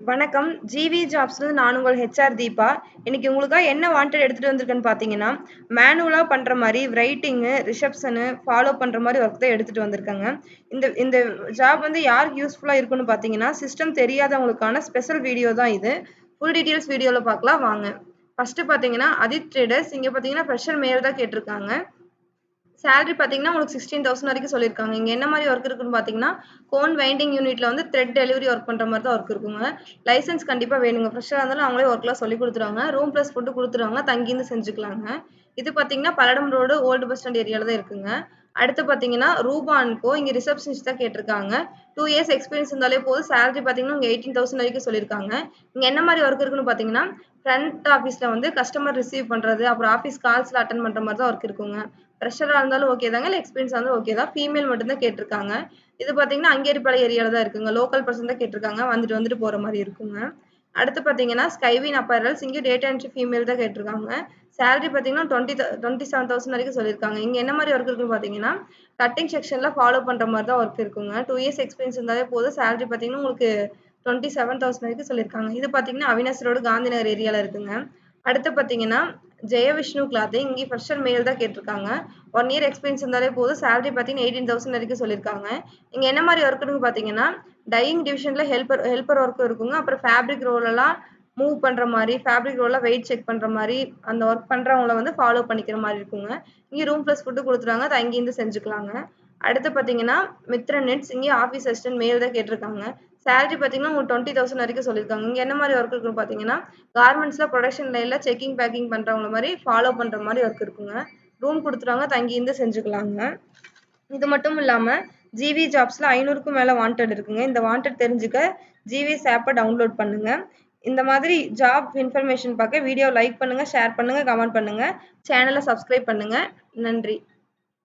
வணக்கம். ஜிவி ஜாப்ஸ்லேருந்து நான் உங்கள் ஹெச்ஆர் தீபா. இன்னைக்கு உங்களுக்காக என்ன வாண்டட் எடுத்துகிட்டு வந்திருக்கேன்னு பார்த்தீங்கன்னா மேனுவலாக பண்ணுற மாதிரி ரைட்டிங்கு ரிசப்ஷனு ஃபாலோ பண்ணுற மாதிரி ஒர்க் தான் எடுத்துகிட்டு வந்திருக்காங்க. இந்த இந்த ஜாப் வந்து யாருக்கு யூஸ்ஃபுல்லாக இருக்குன்னு பார்த்தீங்கன்னா சிஸ்டம் தெரியாதவங்களுக்கான ஸ்பெஷல் வீடியோ தான் இது. ஃபுல் டீட்டெயில்ஸ் வீடியோவில் பார்க்கலாம் வாங்க. ஃபஸ்ட்டு பார்த்தீங்கன்னா அதித் ட்ரேடர்ஸ் இங்கே பார்த்தீங்கன்னா ஃப்ரெஷர் மேல் தான் கேட்டிருக்காங்க. சேலரி பார்த்தீங்கன்னா உங்களுக்கு சிக்ஸ்டீன் தௌசண்ட் வரைக்கும் சொல்லியிருக்காங்க. இங்கே என்ன மாதிரி ஒர்க் இருக்குன்னு பார்த்தீங்கன்னா கோன் வைண்டிங் யூனிட்டில் வந்து த்ரெட் டெலிவரி ஒர்க் பண்ணுற மாதிரி தான் ஒர்க் இருக்குங்க. லைசன்ஸ் கண்டிப்பாக வேணுங்க. ஃப்ரெஷ்ஷாக இருந்தாலும் அவங்களே ஒர்க்லாம் சொல்லி கொடுத்துருவாங்க. ரூம் ப்ளஸ் ஃபுட்டு கொடுத்துருவாங்க. தங்கியிருந்து செஞ்சுக்கலாங்க. இது பார்த்தீங்கன்னா Palladam road old bus stand ஏரியாவில் தான் இருக்குங்க. அடுத்து பார்த்தீங்கன்னா ரூபான்கோ இங்கே ரிசப்ஷனிஸ்ட் தான் கேட்டிருக்காங்க. டூ இயர்ஸ் எக்ஸ்பீரியன்ஸ் இருந்தாலே போதும். சேலரி பார்த்தீங்கன்னா இங்கே எயிட்டீன் தௌசண்ட் வரைக்கும் சொல்லியிருக்காங்க. இங்கே என்ன மாதிரி ஒர்க் இருக்குன்னு பார்த்தீங்கன்னா ஃப்ரண்ட் ஆஃபீஸில் வந்து கஸ்டமர் ரிசீவ் பண்ணுறது அப்புறம் ஆஃபீஸ் கால்ஸில் அட்டன் பண்ணுற மாதிரி தான் ஒர்க் இருக்குங்க. ஃப்ரெஷராக இருந்தாலும் ஓகே தாங்க இல்லை எக்ஸ்பீரியன்ஸ் இருந்தாலும் ஓகே தான். ஃபீமேல் மட்டும்தான் கேட்டிருக்காங்க. இது பார்த்தீங்கன்னா அங்கேரிப்பாளைய ஏரியாவில் தான் இருக்குங்க. லோக்கல் பர்சன் தான் கேட்டிருக்காங்க. வந்துட்டு வந்துட்டு போகிற மாதிரி இருக்குங்க. அடுத்து பார்த்தீங்கன்னா ஸ்கைவின் அப்பரல்ஸ் இங்கே டேட்டா என்ட்ரி ஃபீமேல் தான் கேட்டிருக்காங்க. சேலரி பார்த்தீங்கன்னா டுவெண்ட்டி டுவெண்ட்டி செவன் தௌசண்ட் வரைக்கும் சொல்லியிருக்காங்க. இங்கே என்ன மாதிரி ஒர்க் இருக்குன்னு பார்த்தீங்கன்னா கட்டிங் செக்ஷனில் ஃபாலோ பண்ணுற மாதிரி தான் ஒர்க் இருக்குங்க. டூ இயர்ஸ் எக்ஸ்பீரியன்ஸ் இருந்தாலே போதும். சேலரி பார்த்தீங்கன்னா உங்களுக்கு டுவெண்ட்டி செவன் தௌசண்ட் வரைக்கும் சொல்லியிருக்காங்க. இது பார்த்தீங்கன்னா அவினாஸ் ரோடு காந்தி நகர் ஏரியாவில் இருக்குங்க. அடுத்து பார்த்தீங்கன்னா ஜெயவிஷ்ணு கிளாத்து இங்கே ஃப்ரெஷர் மெயில் தான் கேட்டிருக்காங்க. ஒன் இயர் எக்ஸ்பீரியன்ஸ் இருந்தாலே போதும். சேலரி பார்த்தீங்கன்னா எயிட்டீன் தௌசண்ட் வரைக்கும் சொல்லியிருக்காங்க. இங்கே என்ன மாதிரி ஒர்க்குன்னு பார்த்தீங்கன்னா டையிங் டிவிஷனில் ஹெல்ப்பர் ஹெல்ப்பர் ஒர்க்கும் இருக்குங்க. அப்புறம் ஃபேப்ரிக் ரோலெல்லாம் மூவ் பண்ணுற மாதிரி ஃபேப்ரிக் ரோலில் வெயிட் செக் பண்ணுற மாதிரி அந்த ஒர்க் பண்ணுறவங்கள வந்து ஃபாலோ பண்ணிக்கிற மாதிரி இருக்குங்க. இங்கே ரூம் ப்ளஸ் ஃபுட்டு கொடுத்துருவாங்க அதை அங்கேருந்து செஞ்சுக்கலாங்க. அடுத்து பார்த்தீங்கன்னா மித்ரன் நெட்ஸ் இங்கே ஆஃபீஸ் அசிஸ்டன்ட் மெயில் தான் கேட்டிருக்காங்க. சேலரி பார்த்தீங்கன்னா உங்களுக்கு டுவெண்ட்டி தௌசண்ட் வரைக்கும் சொல்லியிருக்காங்க. இங்கே என்ன மாதிரி ஒர்க் இருக்குன்னு பார்த்தீங்கன்னா கார்மெண்ட்ஸில் ப்ரொடக்ஷன் லைனில் செக்கிங் பேக்கிங் பண்ணுறவங்கள மாதிரி ஃபாலோ பண்ணுற மாதிரி ஒர்க் இருக்குங்க. ரூம் கொடுத்துருவாங்க தங்கியிருந்து செஞ்சுக்கலாங்க. இது மட்டும் இல்லாமல் ஜிவி ஜாப்ஸில் ஐநூறுக்கும் மேலே வாண்டட் இருக்குங்க. இந்த வாண்டட் தெரிஞ்சுக்க ஜிவிஎஸ் ஆப்பை டவுன்லோட் பண்ணுங்கள் இந்த மாதிரி ஜாப் இன்ஃபர்மேஷன் பார்க்க வீடியோ லைக் பண்ணுங்கள் ஷேர் பண்ணுங்கள் கமெண்ட் பண்ணுங்கள் சேனலை சப்ஸ்கிரைப் பண்ணுங்கள் நன்றி.